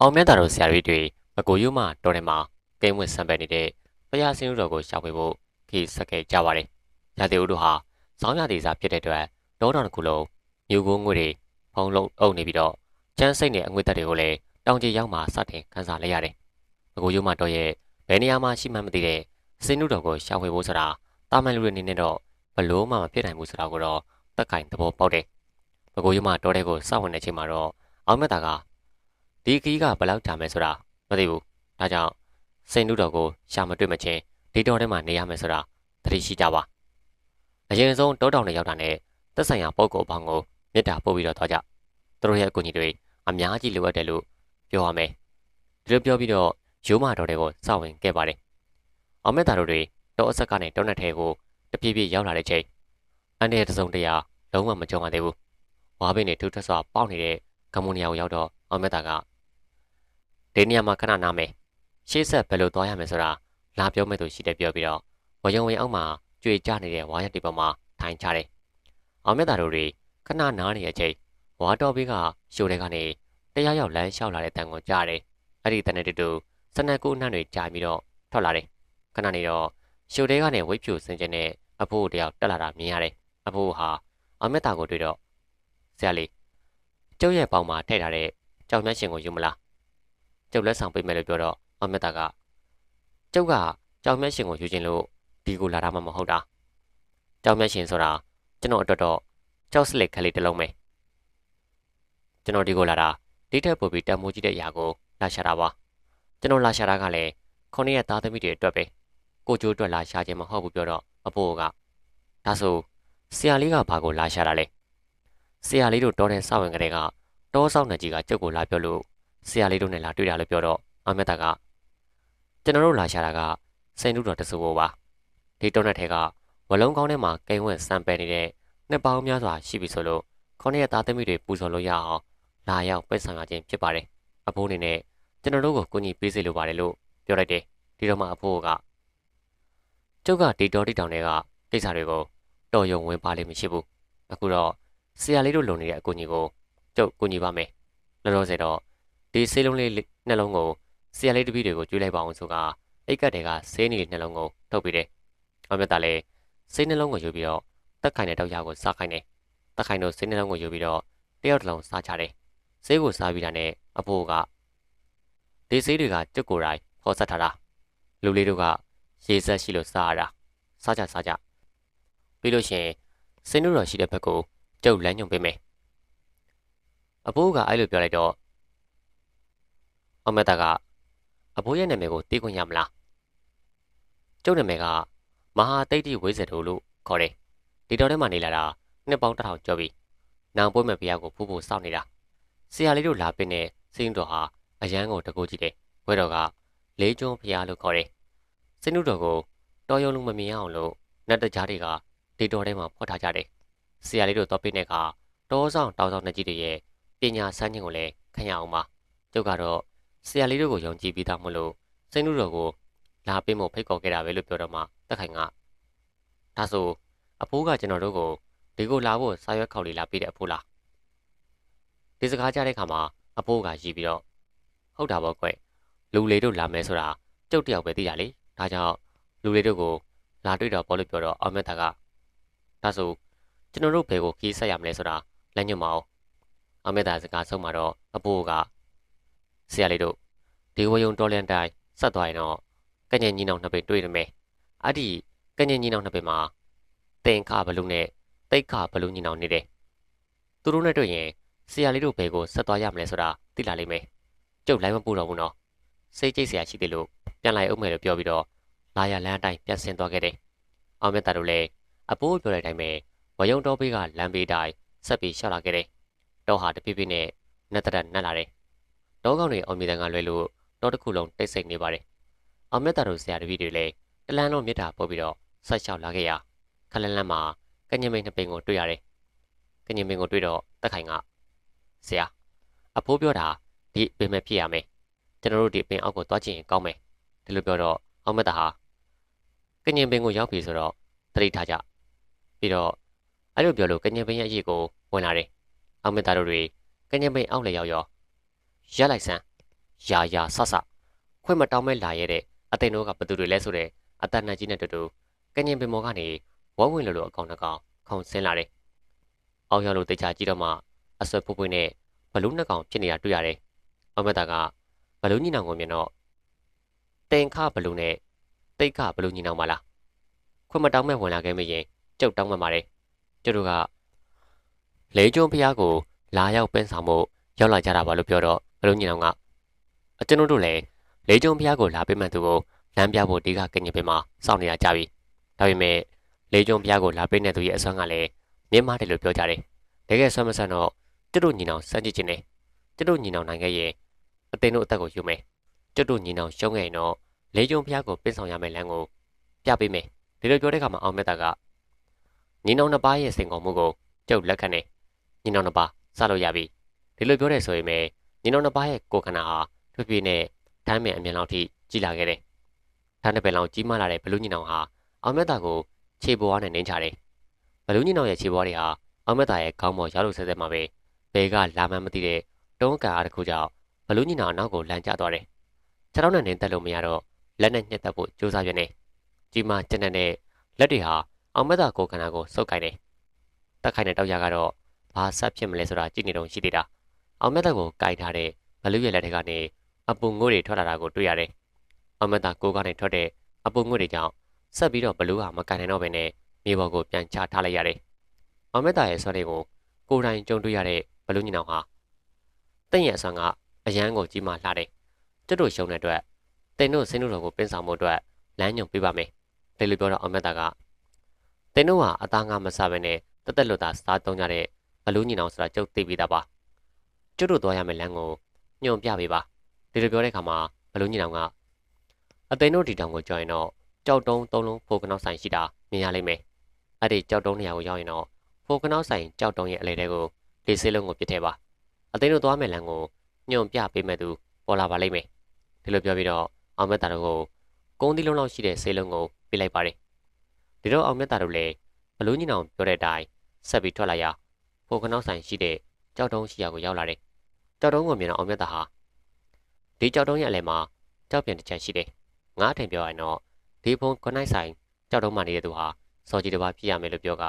အောင်မြတ်တာတို့ဆရာကြီးတွေအကိုယူမတော်တယ်မှာကိန်းဝင်ဆံပယ်နေတဲ့ဖျားစင်းဦးတော်ကိုရှာဖွေဖို့ခီးဆက်ခဲ့ကြပါတယ်။ရာသီဦးတို့ဟာစောင်းရည်စားဖြစ်တဲ့အတွက်တောတော်တစ်ခုလုံးမြူကိုငွေတွေဖုံးလုံးအုပ်နေပြီးတော့ကျန်းစိတ်နဲ့အငွေ့သက်တွေကိုလည်းတောင်ကြီးရောက်မှစတင်ခန်းစားလိုက်ရတယ်။အကိုယူမတော်ရဲ့ဘယ်နေရာမှာရှိမှမသိတဲ့စင်းဦးတော်ကိုရှာဖွေဖို့ဆိုတာတာမန်လူတွေအနေနဲ့တော့ဘလို့မှမဖြစ်နိုင်ဘူးဆိုတာကိုတော့တက်ကင်သဘောပေါက်တယ်။အကိုယူမတော်တဲ့ကိုစောင့်ဝင်တဲ့အချိန်မှာတော့အောင်မြတ်တာက ဒီခီးကဘယ်လောက်ကြာမယ်ဆိုတာမသိဘူး။ဒါကြောင့်စိန်နုတော်ကိုရှာမတွေ့မချင်းဒီတော်ထဲမှာနေရမယ်ဆိုတာသတိရှိကြပါ။အရင်ဆုံးတောတောင်တွေရောက်တာနဲ့သက်ဆိုင်ရာပုံကိုအပေါင်းကိုမေတ္တာပို့ပြီးတော့သွားကြ။သူတို့ရဲ့အကူအညီတွေအများကြီးလိုအပ်တယ်လို့ပြောရမယ်။ဒီလိုပြောပြီးတော့ရိုးမတော်တွေကိုစောင့်ဝင်ခဲ့ပါတယ်။အောင်မြတ်တာတို့တွေတောအဆက်ကနေတောနက်ထဲကိုတပြေးပြေးရောက်လာတဲ့ချိန်အန်တဲ့တစုံတရာလုံးဝမကြုံရသေးဘူး။ဝါးပင်တွေထူထပ်စွာပေါက်နေတဲ့ကမ္မူနီယာကိုရောက်တော့အောင်မြတ်တာက ဒီနေရာမှာခဏနားမယ်ရှေ့ဆက်ဘယ်လိုသွားရမယ်ဆိုတာလာပြောမဲ့သူရှိတယ်ပြောပြီးတော့ဝယုံဝင်အောက်မှာကြွေကြနေတဲ့ဝါရက်တီပေါ်မှာထိုင်ချတယ်။အောင်မြတ်တာတို့တွေခဏနားနေတဲ့အချိန်ဝါတော်ဘေးကရှိုးတွေကနေတရားရောက်လမ်းလျှောက်လာတဲ့တန်ကိုကြားတယ်။အဲ့ဒီတန်နဲ့တူတူစနက်ကူအနှံ့တွေကြာပြီးတော့ထွက်လာတယ်။ခဏနေတော့ရှိုးတွေကနေဝိတ်ဖြူစင်ကျင်တဲ့အဖိုးတယောက်တက်လာတာမြင်ရတယ်။အဖိုးဟာအောင်မြတ်တာကိုတွေ့တော့ဆရာလေးကျုပ်ရဲ့ပေါင်မှာထည့်ထားတဲ့ကြောင်မြတ်ရှင်ကိုယူမလား။ ကျုပ်လက်ဆောင်ပေးမယ်လို့ပြောတော့အောင်မြတ်တာကကျုပ်ကကြောင်မြတ်ရှင်ကိုယူခြင်းလို့ဒီကိုလာတာမှမဟုတ်တာကြောင်မြတ်ရှင်ဆိုတာကျွန်တော်အတွက်တော့ကြောက်စလက်ခလေးတစ်လုံးပဲကျွန်တော်ဒီကိုလာတာဒီထက်ပိုပြီးတန်မိုးကြီးတဲ့အရာကိုလာရှာတာပါကျွန်တော်လာရှာတာကလည်းခုနှစ်ရက်သားသမီးတွေအတွက်ပဲကိုကျိုးအတွက်လာရှာခြင်းမဟုတ်ဘူးပြောတော့အဖိုးကဒါဆိုဆရာလေးကဘာကိုလာရှာတာလဲဆရာလေးတို့တော်တဲ့စောင့်ဝင်ကလေးကတောဆောင်နေကြီးကကျုပ်ကိုလာပြောလို့ ဆရာလေးတို့နဲ့လာတွေ့တာလို့ပြောတော့အမက်တာကကျွန်တော်တို့လာရှာတာကစိန်လူတော်တဆူပါဒီတောနဲ့ထဲကဝလုံးကောင်းထဲမှာကိန်းဝင်စံပယ်နေတဲ့နှစ်ပေါင်းများစွာရှိပြီဆိုလို့ခေါင်းရဲ့သားသမီးတွေပူဇော်လို့ရအောင်လာရောက်ပိတ်ဆောင်ရခြင်းဖြစ်ပါတယ်အဖိုးအနေနဲ့ကျွန်တော်တို့ကိုကူညီပေးစေလိုပါတယ်လို့ပြောလိုက်တယ်ဒီတော့မှအဖိုးကကျုပ်ကဒီတော်တီတောင်တွေကကိစ္စတွေကိုတော်ယုံဝင်ပါလိမ့်မရှိဘူးအခုတော့ဆရာလေးတို့လုံနေတဲ့အကူအညီကိုကျုပ်ကူညီပါမယ်လောလောဆယ်တော့ ဒီဆေးလုံးလေးနှလုံးကိုဆရာလေးတပည့်တွေကိုကျွေးလိုက်ပါအောင်ဆိုကအိတ်ကတ်တွေကဆေးနေနှလုံးကိုထုတ်ပြီးတယ်အမြတ်သားလည်းဆေးနှလုံးကိုယူပြီးတော့တက်ခိုင်တဲ့တောက်ရကိုစားခိုင်းတယ်တက်ခိုင်တို့ဆေးနှလုံးကိုယူပြီးတော့တယောက်တစ်လုံးစားချတယ်ဆေးကိုစားပြီးတာနဲ့အဖိုးကဒီဆေးတွေကကြွက်ကိုယ်တိုင်ဖော်ဆက်ထားတာလူလေးတို့ကရေဆက်ရှိလို့စားရတာစားကြစားကြပြီးလို့ရှိရင်စင်းတို့တော်ရှိတဲ့ဘက်ကိုကျုပ်လမ်းညွှန်ပေးမယ်အဖိုးကအဲ့လိုပြောလိုက်တော့ အမတ်တာကအဖိုးရဲ့နာမည်ကိုသိခွင့်ရမလားကျုပ်နာမည်ကမဟာတိတ်တိဝိဇ္ဇတိုလို့ခေါ်တယ်ဒီတော်ထဲမှာနေလာတာနှစ်ပေါင်းတစ်ထောင်ကျော်ပြီနောင်ပွဲမဲ့ဘုရားကိုဖူးဖို့စောင့်နေတာဆရာလေးတို့လာပင်းတဲ့စင်းတော်ဟာအရန်ကိုတကူကြည့်တယ်ဘွဲတော်ကလေးကျွန်းဘုရားလို့ခေါ်တယ်စင်းတော်ကိုတော်ရုံလုံးမမြင်အောင်လို့နတ်တကြားတွေကဒီတော်ထဲမှာဖော်ထားကြတယ်ဆရာလေးတို့တော့ပင်းတဲ့အခါတောဆောင်တောင်ဆောင်နှစ်ကြီးတွေရဲ့ပညာစမ်းခြင်းကိုလည်းခံရအောင်ပါကျုပ်ကတော့ ဆရာလေးတို့ကိုယုံကြည်ပြီးသားမလို့စိတ်နှုတော်ကိုလာပေးဖို့ဖိတ်ခေါ်ခဲ့တာပဲလို့ပြောတော့မှတက်ခိုင်ကဒါဆိုအဖိုးကကျွန်တော်တို့ကိုဒီကိုလာဖို့စာရွက်ခေါက်လေးလာပေးတဲ့အဖိုးလားဒီစကားကြားတဲ့ခါမှာအဖိုးကရီးပြီးတော့ဟုတ်တာပေါ့ကွလူလေးတို့လာမယ်ဆိုတာကျုပ်တယောက်ပဲသိရလေဒါကြောင့်လူလေးတို့ကိုလာတွေ့တော့ပေါ်လို့ပြောတော့အောင်မြတ်တာကဒါဆိုကျွန်တော်တို့ဘယ်ကိုခီးဆက်ရမလဲဆိုတာလက်ညွှန်မအောင်အောင်မြတ်တာစကားဆုံးမှာတော့အဖိုးက ဆရာလေးတို့ဒီဝယုံတော်လန်တိုင်းဆက်သွားရင်တော့ကညင်ညီနောင်နှစ်ပေတွေ့ရမယ်အဲ့ဒီကညင်ညီနောင်နှစ်ပေမှာတင်ခဘလူးနဲ့တိတ်ခဘလူးညီနောင်နေတယ်သူတို့နဲ့တွေ့ရင်ဆရာလေးတို့ဘယ်ကိုဆက်သွားရမလဲဆိုတာသိလာလိမ့်မယ်ကျုပ်လိုက်မပူတော့ဘူးနော်စိတ်ကြိတ်ဆရာရှိတယ်လို့ပြန်လိုက်အောင်မယ်လို့ပြောပြီးတော့လာရလမ်းအတိုင်းပြန်ဆင်းသွားခဲ့တယ်အောင်မြတ်တာတို့လည်းအပိုးပြောတဲ့အတိုင်းပဲဝယုံတော်ဘေးကလမ်းဘေးတိုင်းဆက်ပြီးရှောက်လာခဲ့တယ်တော့ဟာတပြည့်ပြည့်နဲ့နတ်တရနတ်လာတယ် တောကောင်တွေအောင်မြေတန်ကလွဲလို့တောတစ်ခုလုံးတိတ်ဆိတ်နေပါတယ်။အောင်မြတ်တာတို့ဆရာတပည့်တွေလည်းတလန်းလုံးမြစ်တာပို့ပြီးတော့ဆက်လျှောက်လာခဲ့ရခလန်းလန်းမှာကညင်မိန်နှစ်ပိန်ကိုတွေ့ရတယ်။ကညင်မိန်ကိုတွေ့တော့တက်ခိုင်ကဆရာအဖိုးပြောတာဒီပင်မဲ့ဖြစ်ရမယ်။ကျွန်တော်တို့ဒီပင်အောက်ကိုသွားကြည့်ရင်ကောင်းမယ်။ဒီလိုပြောတော့အောင်မြတ်တာဟာကညင်ပင်ကိုရောက်ပြီဆိုတော့တတိထားကြ။ပြီးတော့အဲ့လိုပြောလို့ကညင်ပင်ရဲ့အရေးကိုဝင်လာတယ်။အောင်မြတ်တာတို့တွေကညင်ပင်အောက်လေရောက်ရော ရက်လိုက်စမ်းရာရာဆဆခွင့်မတောင်းမဲ့လာရတဲ့အသိန်းတို့ကဘသူတွေလဲဆိုတဲ့အတန်နဲ့ကြီးနဲ့တူတူကညင်ပင်မော်ကနေဝဝဝင်လိုလိုအကောင်တကောင်ခုံဆင်းလာတယ်။အောက်ရောက်လို့တေချာကြည့်တော့မှအဆွဲဖွပွနဲ့ဘလူးနှစ်ကောင်ဖြစ်နေတာတွေ့ရတယ်။အမတာကဘလူးညီနောင်ကိုမြင်တော့တင်ခဘလူးနဲ့တိတ်ခဘလူးညီနောင်ပါလား။ခွင့်မတောင်းမဲ့ဝင်လာခဲ့မရင်ကျုပ်တောင်းမှပါတယ်။ကျုပ်တို့ကလေကျွန်းဖျားကိုလာရောက်ပင်းဆောင်မှုရောက်လာကြတာပါလို့ပြောတော့ ဘလူးညီနောင်ကအကျွန်ုပ်တို့လည်းလေကျွန်းဖျားကိုလာပေးမှန်သူကိုလမ်းပြဖို့ဒီကကညင်ပင်မှာစောင့်နေရကြပြီ။ဒါပေမဲ့လေကျွန်းဖျားကိုလာပေးတဲ့သူရဲ့အစွမ်းကလည်းမြင့်မားတယ်လို့ပြောကြတယ်။တကယ်ဆွမ်းမဆန်တော့ကျွတ်တို့ညီနောင်စမ်းကြည့်ခြင်းနဲ့ကျွတ်တို့ညီနောင်နိုင်ခဲ့ရင်အသိန်းတို့အသက်ကိုယူမယ်။ကျွတ်တို့ညီနောင်ရှုံးခဲ့ရင်တော့လေကျွန်းဖျားကိုပင်းဆောင်ရမယ်လမ်းကိုပြပေးမယ်။ဒီလိုပြောတဲ့အခါမှာအောင်မြတ်တာကညီနောင်နှစ်ပါးရဲ့စိန်ခေါ်မှုကိုကျုပ်လက်ခံနေညီနောင်နှစ်ပါးစလို့ရပြီ။ဒီလိုပြောတဲ့ဆိုရင်ပဲ ညီနောင်နှစ်ပါးရဲ့ကိုယ်ခန္ဓာဟာထွေးပြေနဲ့တမ်းမြန်အမြန်လောက်ထိကြီးလာခဲ့တယ်။ဒါနဲ့ပဲလောင်ကြီးမားလာတဲ့ဘလူးညီနောင်ဟာအောင်မြတ်တာကိုခြေပေါ်အားနဲ့နင်းချတယ်။ဘလူးညီနောင်ရဲ့ခြေပေါ်တွေဟာအောင်မြတ်တာရဲ့ခေါင်းပေါ်ရောက်လို့ဆဲဆဲမှာပဲဘဲကလာမှန်းမသိတဲ့တုံးကန်အားတစ်ခုကြောင့်ဘလူးညီနောင်အနောက်ကိုလမ်းကျသွားတယ်။ခြေထောက်နဲ့နင်းတက်လို့မရတော့လက်နဲ့ညှက်တက်ဖို့ကြိုးစားရနေ။ကြီးမားကျက်တဲ့လက်တွေဟာအောင်မြတ်တာကိုခန္ဓာကိုစုပ်ကိုင်းတယ်။တက်ခိုင်တဲ့တောက်ရကတော့ဘာဆက်ဖြစ်မလဲဆိုတာကြည့်နေတော့ရှိသေးတာ။ အောင်မြတ်တာကိုကိုင်ထားတဲ့ဘလူးရဲ့လက်ထက်ကနေအပူငို့တွေထွက်လာတာကိုတွေ့ရတယ်။အမတာကိုကနေထွက်တဲ့အပူငို့တွေကြောင့်ဆက်ပြီးတော့ဘလူးဟာမကန်နိုင်တော့ဘဲနဲ့မြေပေါ်ကိုပြန်ချထားလိုက်ရတယ်။အမတာရဲ့ဆွဲတွေကိုကိုယ်တိုင်ကြုံတွေ့ရတဲ့ဘလူးညီနောင်ဟာတင့်ရဲ့အဆန်ကအရန်ကိုကြီးမားလှတယ်။ကျွတ်တို့ရှုံတဲ့အတွက်တင်တို့ဆင်းတို့တော်ကိုပင်းဆောင်မှုအတွက်လမ်းညွန်ပေးပါမယ်။တယ်လို့ပြောတော့အမတာကတင်တို့ဟာအသားငါမစားဘဲနဲ့တက်တက်လွတ်တာစားသုံးကြတဲ့ဘလူးညီနောင်ဆိုတာကြုတ်သိပြီးသားပါ။ ကျွတ်တို့သွားရမယ့်လမ်းကိုညွန်ပြပေးပါ။ဒီလိုပြောတဲ့အခါမှာဘလူးညီနောင်ကအသိန်းတို့ဒီတောင်ကိုကြော်ရင်တော့ကြောက်တုံးသုံးလုံးဖိုကနောက်ဆိုင်ရှိတာမြင်ရလိမ့်မယ်။အဲ့ဒီကြောက်တုံးနေရာကိုရောက်ရင်တော့ဖိုကနောက်ဆိုင်ကြောက်တုံးရဲ့အလဲတဲကိုလေဆေးလုံးကိုပြစ်ထဲပါ။အသိန်းတို့သွားမယ်လမ်းကိုညွန်ပြပေးမဲ့သူပေါ်လာပါလိမ့်မယ်။ဒီလိုပြောပြီးတော့အောင်မြတ်တာတို့ကိုကုန်းသီးလုံးလောက်ရှိတဲ့ဆေးလုံးကိုပြလိုက်ပါတယ်။ဒီတော့အောင်မြတ်တာတို့လည်းဘလူးညီနောင်ပြောတဲ့အတိုင်းဆက်ပြီးထွက်လာရဖိုကနောက်ဆိုင်ရှိတဲ့ကြောက်တုံးရှိရာကိုရောက်လာတယ်။ ကြောက်တုံးကိုမြင်တော့အောင်မြတ်တာဟာဒီကြောက်တုံးရဲ့အလဲမှာကြောက်ပြန်တစ်ချက်ရှိတယ်။ငါးထင်ပြောရရင်တော့ဒီဖုန်းခွန်နိုင်ဆိုင်ကြောက်တုံးမှနေတဲ့သူဟာစော်ကြီးတစ်ပါးဖြစ်ရမယ်လို့ပြောက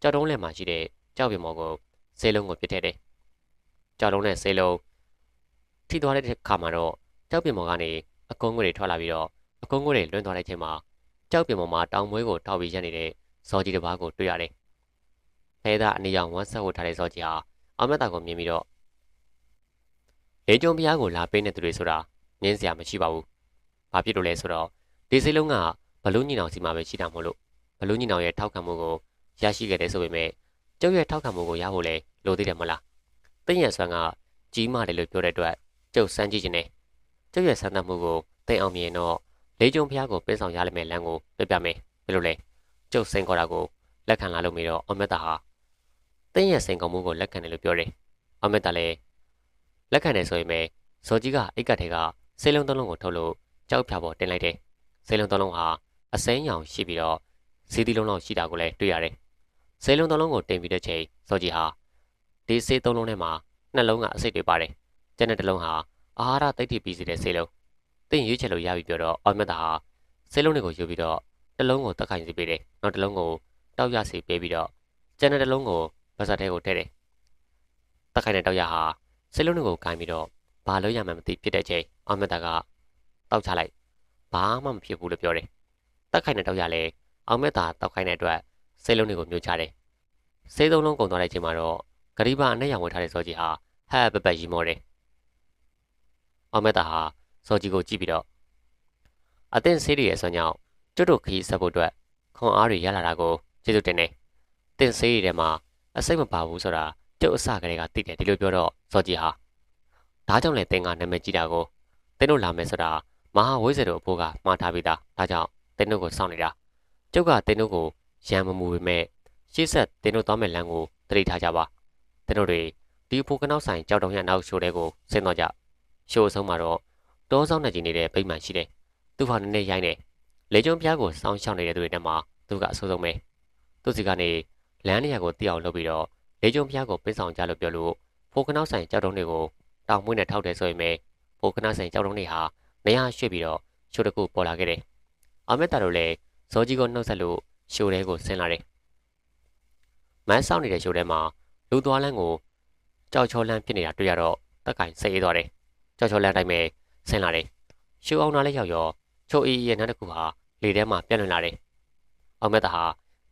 ကြောက်တုံးလက်မှာရှိတဲ့ကြောက်ပြမော်ကိုဆေးလုံးကိုပြစ်ထည့်တယ်။ကြောက်တုံးနဲ့ဆေးလုံးထိသွားတဲ့ခါမှာတော့ကြောက်ပြမော်ကနေအကုန်းငွေတွေထွက်လာပြီးတော့အကုန်းငွေတွေလွင့်သွားတဲ့ချိန်မှာကြောက်ပြမော်မှာတောင်မွေးကိုထောက်ပြီးရက်နေတဲ့စော်ကြီးတစ်ပါးကိုတွေ့ရတယ်။ဖဲသားအနေရောင်ဝမ်းဆက်ဝတ်ထားတဲ့စော်ကြီးဟာအောင်မြတ်တာကိုမြင်ပြီးတော့ လေကျုံဖျားကိုလာပေးနေသူတွေဆိုတာငင်းစရာမရှိပါဘူး။ဘာဖြစ်လို့လဲဆိုတော့ဒီစိတ်လုံးကဘလူးညီနောင်စီမှာပဲရှိတာမို့လို့ဘလူးညီနောင်ရဲ့ထောက်ခံမှုကိုရရှိခဲ့တယ်ဆိုပေမဲ့ကျုပ်ရဲ့ထောက်ခံမှုကိုရဖို့လဲလိုသေးတယ်မလား။တင်းရဲ့ဆွမ်းကကြီးမားတယ်လို့ပြောတဲ့အတွက်ကျုပ်စမ်းကြည့်ခြင်းနဲ့ကျုပ်ရဲ့ဆန္ဒမှုကိုသိအောင်မြင်တော့လေကျုံဖျားကိုပေးဆောင်ရလိမ့်မယ်လမ်းကိုပြပြမယ်ဘယ်လိုလဲကျုပ်စိန်ခေါ်တာကိုလက်ခံလာလို့မေတော့အမက်တာဟာတင်းရဲ့စိန်ခေါ်မှုကိုလက်ခံတယ်လို့ပြောတယ်အမက်တာလည်း လက်ခံတယ်ဆိုရင်ပဲဇော်ကြီးကအိတ်ကတ်ထဲကဆေးလုံးသုံးလုံးကိုထုတ်လို့ကြောက်ဖြာပေါ်တင်လိုက်တယ်။ဆေးလုံးသုံးလုံးဟာအစိမ်းရောင်ရှိပြီးတော့စီးတီလုံးလောက်ရှိတာကိုလည်းတွေ့ရတယ်။ဆေးလုံးသုံးလုံးကိုတင်ပြီးတဲ့ချိန်ဇော်ကြီးဟာဒီဆေးသုံးလုံးထဲမှာနှလုံးကအစိတ်တွေပါတယ်။ကျန်တဲ့တစ်လုံးဟာအာဟာရတိတ်တိပြီးစီတဲ့ဆေးလုံး။တင်ရွေးချယ်လို့ရပြီပြောတော့အော်မက်တာဟာဆေးလုံးတွေကိုယူပြီးတော့တစ်လုံးကိုတက်ခိုင်စီပေးတယ်။နောက်တစ်လုံးကိုတောက်ရစီပေးပြီးတော့ကျန်တဲ့တစ်လုံးကိုဗဇက်ထဲကိုထည့်တယ်။တက်ခိုင်တဲ့တောက်ရဟာ စိတ်လုံးတွေကိုကင်ပြီးတော့ဘာလို့ရမှန်းမသိဖြစ်တဲ့ချိန်အောင်မြတ်တာကတောက်ချလိုက်ဘာမှမဖြစ်ဘူးလို့ပြောတယ်တက်ခိုင်တဲ့တောက်ရလဲအောင်မြတ်တာတောက်ခိုင်တဲ့အတွက်စိတ်လုံးတွေကိုမျိုးချတယ်စိတ်သုံးလုံးကုန်သွားတဲ့ချိန်မှာတော့ဂရိဘာအနဲ့ရောင်ဝတ်ထားတဲ့စောကြီးဟာဟဲ့ပပရီမောတယ်အောင်မြတ်တာဟာစောကြီးကိုကြည့်ပြီးတော့အသင်ဆေးတွေရဲ့ဆွမ်းကြောင့်ကျွတ်တို့ခရီးဆက်ဖို့အတွက်ခွန်အားတွေရလာတာကိုကျေးဇူးတင်တယ်တင်ဆေးတွေထဲမှာအစိတ်မပါဘူးဆိုတာကျုပ်အစကလေးကသိတယ်ဒီလိုပြောတော့ စောကြီးဟာဒါကြောင့်လေတင်ကနာမည်ကြီးတာကိုတင်းတို့လာမယ်ဆိုတာမဟာဝိဇ္ဇာတို့အဖိုးကမှားထားပြီးသားဒါကြောင့်တင်းတို့ကိုစောင့်နေတာကျုပ်ကတင်းတို့ကိုရံမမူပေမဲ့ရှေ့ဆက်တင်းတို့သွားမယ်လမ်းကိုတတိထားကြပါတင်းတို့တွေဒီဖိုကနောက်ဆိုင်ကြောက်တုံရနောက်ရှိုးတဲ့ကိုဆင်းတော့ကြရှိုးအဆုံးမှာတော့တောဆောင်နေကြီးနေတဲ့ဗိမှန်ရှိတယ်သူဟာနည်းနည်းရိုင်းနေလေကျုံပြားကိုစောင်းရှောင်းနေတဲ့သူတွေနဲ့မှသူကအဆိုးဆုံးပဲသူစီကနေလမ်းနေရာကိုတိအောင်လုပ်ပြီးတော့လေကျုံဖျားကိုပင်းဆောင်ကြလို့ပြောလို့ ဖိုကနောက်ဆိုင်ကြောက်တုံးတွေကိုတောင်မွေးနဲ့ထောက်တယ်ဆိုရင်ပဲဟိုခဏဆိုင်ကြောက်တုံးတွေဟာနေရာရွှေ့ပြီးတော့ရှိုးတစ်ခုပေါ်လာခဲ့တယ်။အောင်မြတ်တာတို့လည်းဇော်ကြီးကိုနှုတ်ဆက်လို့ရှိုးတဲကိုဆင်းလာတယ်။မန်းဆောင်နေတဲ့ရှိုးထဲမှာလူသွားလန်းကိုကြောက်ချောလန်းဖြစ်နေတာတွေ့ရတော့တက်ကင်စိတ်အေးသွားတယ်။ကြောက်ချောလန်းတိုင်းပဲဆင်းလာတယ်။ရှိုးအောင်နားလေးရောက်ရောချိုအီရဲ့နောက်တစ်ခုဟာလေထဲမှာပြန့်လွင်လာတယ်။အောင်မြတ်တာဟာ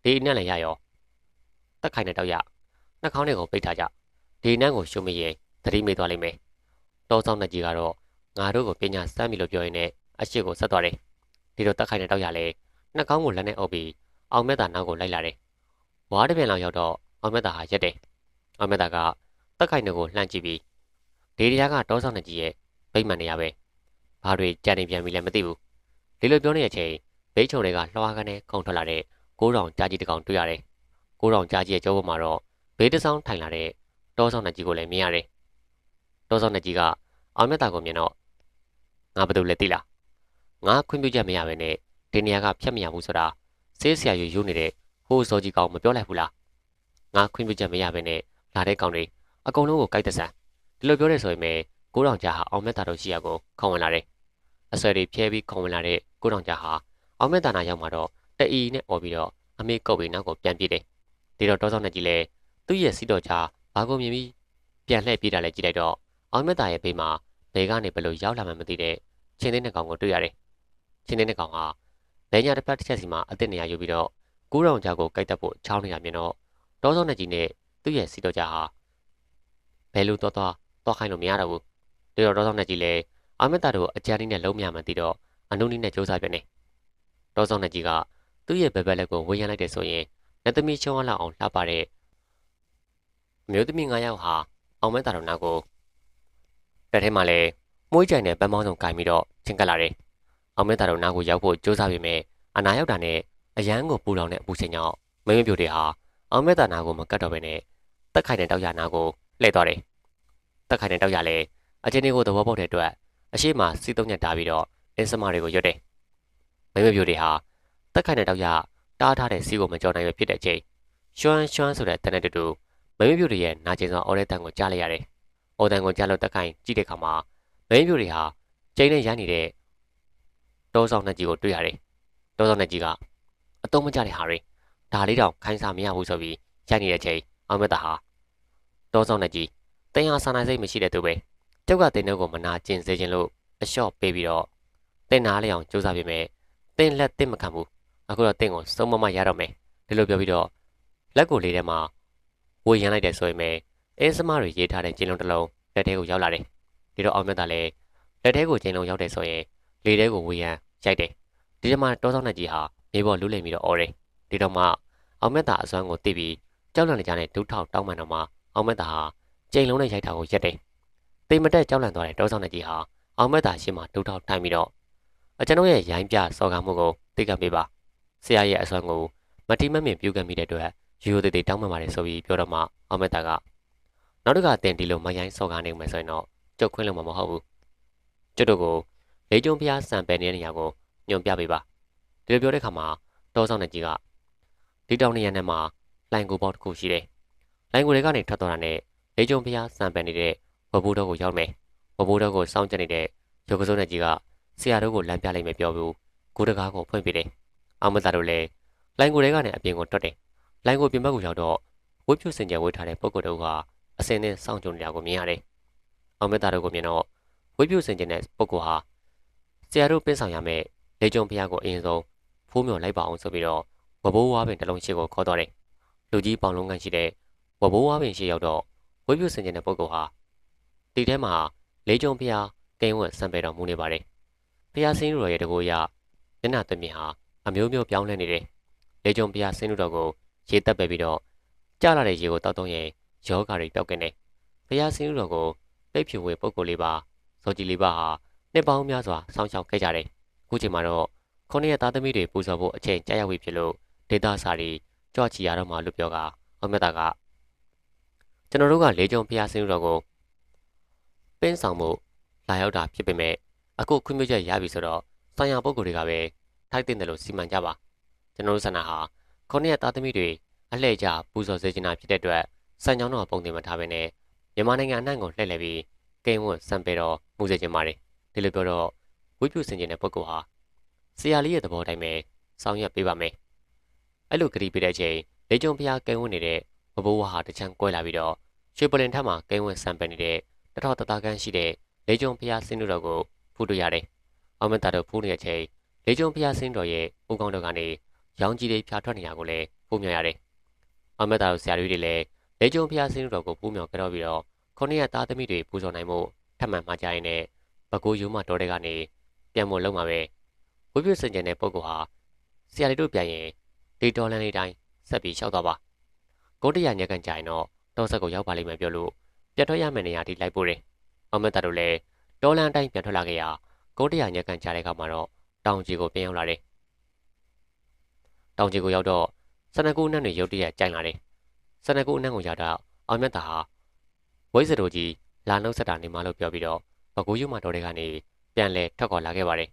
ဒီနဲ့လည်းရရောတက်ခိုင်နဲ့တောက်ရနှာခေါင်းတွေကိုပိတ်ထားကြ ဒီနန်းကိုရှုံမရင်သတိမေ့သွားလိမ့်မယ်တောဆောင်နှစ်ကြီးကတော့ငါတို့ကိုပညာစမ်းပြီလို့ပြောရင်းနဲ့အရှိကိုဆက်သွားတယ်ဒီလိုတက်ခိုင်နဲ့တောက်ရလဲနှာခေါင်းကိုလက်နဲ့အုပ်ပြီးအောင်မြတ်တာနောက်ကိုလိုက်လာတယ်ဝါးတစ်ပြန်လောက်ရောက်တော့အောင်မြတ်တာဟာရက်တယ်အောင်မြတ်တာကတက်ခိုင်တွေကိုလှမ်းကြည့်ပြီးဒီတရားကတောဆောင်နှစ်ကြီးရဲ့ဗိမ္မာန်နေရပဲဘာတွေကြံနေပြန်ပြီလဲမသိဘူးဒီလိုပြောနေတဲ့အချိန်ဘိတ်ချုံတွေကလွှားကနေခုန်ထွက်လာတဲ့ကိုးတောင်ကြားကြီးတစ်ကောင်တွေ့ရတယ်။ကိုးတောင်ကြားကြီးရဲ့ကြောပေါ်မှာတော့ဘေးတဆောင်းထိုင်လာတဲ့ တောဆောင်နှစ်ကြီးကိုလည်းမြင်ရတယ်။တောဆောင်နှစ်ကြီးကအောင်မြတ်တာကိုမြင်တော့ငါဘာလို့လဲသိလား။ငါခွင့်ပြုချက်မရဘဲနဲ့ဒီနေရာကဖြတ်မရဘူးဆိုတာစေးဆရာယူယူနေတဲ့ဟိုးစောကြီးကောင်မပြောလိုက်ဘူးလား။ငါခွင့်ပြုချက်မရဘဲနဲ့လာတဲ့ကောင်တွေအကုန်လုံးကိုကြိုက်တဲ့ဆန်ဒီလိုပြောရဲဆိုရင်ပဲကိုးတောင်ကြားဟာအောင်မြတ်တာတို့ရှိရကိုခေါဝင်လာတယ်။အဆွဲတွေဖြဲပြီးခေါဝင်လာတဲ့ကိုးတောင်ကြားဟာအောင်မြတ်တာနာရောက်မှာတော့တအီနဲ့អော်ပြီးတော့အမေကုတ်ပြီးနောက်ကိုပြန်ပြေးတယ်။ဒီတော့တောဆောင်နဲ့ကြီးလဲသူ့ရဲ့စီတော်ချာ ဘာကိုမြင်ပြီးပြန်လှည့်ပြေးတာလဲကြည့်လိုက်တော့အောင်မြတ်တာရဲ့ဘေးမှာဘယ်ကနေဘယ်လိုရောက်လာမှမသိတဲ့ချင်းသေးတဲ့ကောင်ကိုတွေ့ရတယ်။ချင်းသေးတဲ့ကောင်ဟာလဲညာတစ်ဖက်တစ်ချက်စီမှာအစ်စ်နေရာယူပြီးတော့ကိုးရောင်ကြားကိုကြိုက်တတ်ဖို့ချောင်းနေတာမြင်တော့တောဆောင်နဲ့ကြီးနဲ့သူ့ရဲ့စီတော်ချာဟာဘယ်လိုတော့တော့တော့ခိုင်းလို့မရတော့ဘူး။ဒီတော့တောဆောင်နဲ့ကြီးလဲအောင်မြတ်တာတို့အကြမ်းလေးနဲ့လုံးမြမှန်သိတော့အနုနီးနဲ့စူးစမ်းပြန်နေ။တောဆောင်နဲ့ကြီးကသူ့ရဲ့ဘက်ဘက်လက်ကိုဝေးရမ်းလိုက်တယ်ဆိုရင်လက်သမီးချုံအောင်လောက်အောင်လှပတဲ့အ မျိုးသမီး၅ယောက်ဟာအောင်မဲတာတော်နာကိုတက်ထဲမှာလည်းမွှေးကြိုင်နဲ့ပန်းမောင်းဆောင်ကင်ပြီးတော့ချင်းကပ်လာတယ်။အောင်မဲတာတော်နာကိုရောက်ဖို့ကြိုးစားပေမဲ့အနာရောက်တာနဲ့အရန်ကိုပူလောင်တဲ့အပူချိန်ကြောင့်မင်းမပြိုတွေဟာအောင်မဲတာနာကိုမကတ်တော့ဘဲနဲ့တက်ခိုင်တဲ့တောက်ရနာကိုလှည့်သွားတယ်။တက်ခိုင်တဲ့တောက်ရလည်းအချင်းလေးကိုသဘောပေါက်တဲ့အတွက်အရှိမစီတုံးညက်တာပြီးတော့အင်းစမတွေကိုရွတ်တယ်။မင်းမပြိုတွေဟာတက်ခိုင်တဲ့တောက်ရတားထားတဲ့စီးကိုမကြော်နိုင်ပဲဖြစ်တဲ့အချိန်ရွှမ်းရွှမ်းဆိုတဲ့တန်တဲ့တူတူ မင်းပြူတွေရဲ့နာကျင်စွာအော်တဲ့တန်ကိုကြားလိုက်ရတယ်။အော်တန်ကိုကြားလို့တက်ခိုင်ကြည့်တဲ့အခါမှာမင်းပြူတွေဟာကျိန်းနဲ့ရိုင်းနေတဲ့တောဆောင်နှစ်ကြီးကိုတွေ့ရတယ်။တောဆောင်နှစ်ကြီးကအတုံးမကြတဲ့ဟာတွေဒါလေးတောင်ခိုင်းစားမရဘူးဆိုပြီးရိုက်နေတဲ့ချိန်အောင်မက်တာဟာတောဆောင်နှစ်ကြီးတင်ဟာစာနိုင်စိတ်မရှိတဲ့သူပဲကျောက်ကတင်တို့ကိုမနာကျင်စေခြင်းလို့အလျှော့ပေးပြီးတော့တင်နာလေးအောင်စူးစမ်းပေးမယ်တင်လက်တင်မခံဘူးအခုတော့တင့်ကိုစုံမမရတော့မယ်ဒီလိုပြောပြီးတော့လက်ကိုလေးထဲမှာ ဝေရန်လိုက်တယ်ဆိုရင်ပဲအင်းစမတွေရေးထားတဲ့ကျင်းလုံးတစ်လုံးလက်ထဲကိုရောက်လာတယ်ဒီတော့အောင်မြတ်ကလည်းလက်ထဲကိုကျင်းလုံးရောက်တယ်ဆိုရင်လေထဲကိုဝေရန်ရိုက်တယ်ဒီထဲမှာတောဆောင်တဲ့ကြီးဟာမြေပေါ်လူးလိမ်ပြီးတော့အော်တယ်ဒီတော့မှအောင်မြတ်တာအစွမ်းကိုသိပြီးကြောက်လန့်နေကြတဲ့ဒုထောက်တောင်းမှန်တော့မှအောင်မြတ်တာဟာကျင်းလုံးနဲ့ရိုက်တာကိုရက်တယ်တိမ်မတက်ကြောက်လန့်သွားတဲ့တောဆောင်တဲ့ကြီးဟာအောင်မြတ်တာရှေ့မှာဒုထောက်ထိုင်ပြီးတော့အကျွန်ုပ်ရဲ့ရိုင်းပြစော်ကားမှုကိုသိကပ်ပေးပါဆရာရဲ့အစွမ်းကိုမတိမမြင်ပြုကမိတဲ့အတွက် ရိုးရိုးသေးသေးတောင်းပန်ပါတယ်ဆိုပြီးပြောတော့မှအောင်မက်တာကနောက်တစ်ခါတင်ဒီလိုမရိုင်းစော်ကားနေမယ်ဆိုရင်တော့ကျုပ်ခွင့်လို့မမဟုတ်ဘူးကျုပ်တို့ကိုလေးကျုံဖျားစံပယ်နေတဲ့နေရာကိုညွန်ပြပေးပါဒီလိုပြောတဲ့အခါမှာတောဆောင်တဲ့ကြီးကဒီတောင်နေရာနဲ့မှာလိုင်ကိုပေါက်တစ်ခုရှိတယ်လိုင်ကိုတွေကနေထွက်သွားတာနဲ့လေးကျုံဖျားစံပယ်နေတဲ့ဝဘိုးတော်ကိုရောက်မယ်ဝဘိုးတော်ကိုစောင့်ကြနေတဲ့ရုပ်ကစုံတဲ့ကြီးကဆရာတို့ကိုလမ်းပြလိုက်မယ်ပြောဘူးကိုတကားကိုဖွင့်ပြတယ်အောင်မသားတို့လည်းလိုင်ကိုတွေကနေအပြင်ကိုတွတ်တယ်။ လိုင်ကိုပြင်ဘက်ကိုရောက်တော့ဝိဖြူစင်ကြယ်ဝေးထားတဲ့ပုဂ္ဂိုလ်တို့ကအစင်းနဲ့စောင့်ကြုံနေတာကိုမြင်ရတယ်။အောင်မသားတို့ကိုမြင်တော့ဝိဖြူစင်ကြယ်တဲ့ပုဂ္ဂိုလ်ဟာဆရာတို့ပင်းဆောင်ရမယ့်လေကြုံဖျားကိုအရင်ဆုံးဖိုးမြော်လိုက်ပါအောင်ဆိုပြီးတော့ဝဘိုးဝါပင်တလုံးရှိကိုခေါ်တော့တယ်။လူကြီးပေါင်လုံးကန်ရှိတဲ့ဝဘိုးဝါပင်ရှိရောက်တော့ဝိဖြူစင်ကြယ်တဲ့ပုဂ္ဂိုလ်ဟာဒီထဲမှာလေကြုံဖျားကိန်းဝတ်စံပေတော်မူနေပါတယ်။ဖျားစင်းရော်ရဲ့တကိုရမျက်နှာသွင်းမြင်ဟာအမျိုးမျိုးပြောင်းလဲနေတယ်။လေကြုံပြဆင်းလို့တော့ကို ရေတက်ပဲပြီးတော့ကြာလာတဲ့ရေကိုတောက်တုံးရင်ယောဂါတွေပျောက်ကင်းတယ်။ဘုရားဆင်းလို့တော့ကိုပိတ်ဖြူဝေပုဂ္ဂိုလ်လေးပါဇော်ကြီးလေးပါဟာနှစ်ပေါင်းများစွာစောင့်ရှောက်ခဲ့ကြတယ်။အခုချိန်မှာတော့ခုနှစ်ရက်သားသမီးတွေပူဇော်ဖို့အချိန်ကြာရောက်ပြီဖြစ်လို့ဒေတာစာတွေကြွချီရတော့မှလို့ပြောကအောင်မြတ်တာကကျွန်တော်တို့ကလေကြုံဘုရားဆင်းလို့တော့ကိုပင်းဆောင်မှုလာရောက်တာဖြစ်ပေမဲ့အခုခွင့်ပြုချက်ရပြီဆိုတော့ဆိုင်ရာပုဂ္ဂိုလ်တွေကပဲထိုက်တင်တယ်လို့စီမံကြပါကျွန်တော်တို့ဆန္ဒဟာ ခုနှစ်ရက်သားသမီးတွေအလှည့်ကျပူဇော်စေချင်တာဖြစ်တဲ့အတွက်စံကြောင်းတော်ပုံတင်မထားဘဲနဲ့မြန်မာနိုင်ငံအနှံ့ကိုလှည့်လည်ပြီးကိန်းဝတ်စံပေတော်မှုစေခြင်းပါတယ်ဒီလိုပြောတော့ဝိပုစင်ကျင်တဲ့ပုဂ္ဂိုလ်ဟာဆရာလေးရဲ့သဘောတိုင်းပဲဆောင်ရွက်ပေးပါမယ်အဲ့လိုကတိပေးတဲ့အချိန်လေကျုံဖျားကိန်းဝတ်နေတဲ့ဘဘိုးဝါဟာတချမ်းကွဲလာပြီးတော့ရွှေပလင်ထက်မှာကိန်းဝတ်စံပယ်နေတဲ့တထောတသားကန်းရှိတဲ့လေကျုံဖျားစင်းတို့ကိုဖူးတွေ့ရတယ်အောင်မတာတို့ဖူးနေတဲ့အချိန်လေကျုံဖျားစင်းတော်ရဲ့ဦးကောင်းတော်ကနေ ရောင်ကြီးတွေဖြာထွက်နေတာကိုလည်းဖူးမြင်ရတယ်အောင်မတာတို့ဆရာတွေလည်းလေကျုံဖျားစင်းတော်ကိုပူးမြော်ကြတော့ပြီးတော့ခုနှစ်ရက်သားသမီးတွေပူဇော်နိုင်မှုထပ်မံမှာကြားရင်လည်းဘကိုးယူမတော်တဲ့ကနေပြန်မလုံးမှာပဲဝိပုစင်ကျင်တဲ့ပုဂ္ဂိုလ်ဟာဆရာလေးတို့ပြန်ရင်ဒီဒေါ်လန်လေးတိုင်းဆက်ပြီးလျှောက်သွားပါကိုတရညက်ကန်ကြရင်တော့တောဆက်ကိုရောက်ပါလိမ့်မယ်ပြောလို့ပြတ်ထွက်ရမယ့်နေရာထိလိုက်ပို့တယ်အောင်မတာတို့လည်းဒေါ်လန်တိုင်းပြန်ထွက်လာခဲ့ရကိုတရညက်ကန်ကြတဲ့အခါမှာတော့တောင်ကြီးကိုပြန်ရောက်လာတယ် တောင်ကြီးကိုရောက်တော့စနကူအနံ့တွေရုတ်တရက်ကြိုင်လာတယ်စနကူအနံ့ကိုရောက်တော့အောင်မြတ်တာဟာဝိဇ္ဇတို့ကြီးလာနှုတ်ဆက်တာနေမှလို့ပြောပြီးတော့ဘကိုးယူမတော်တွေကနေပြန်လဲထွက်ခွာလာခဲ့ပါတယ်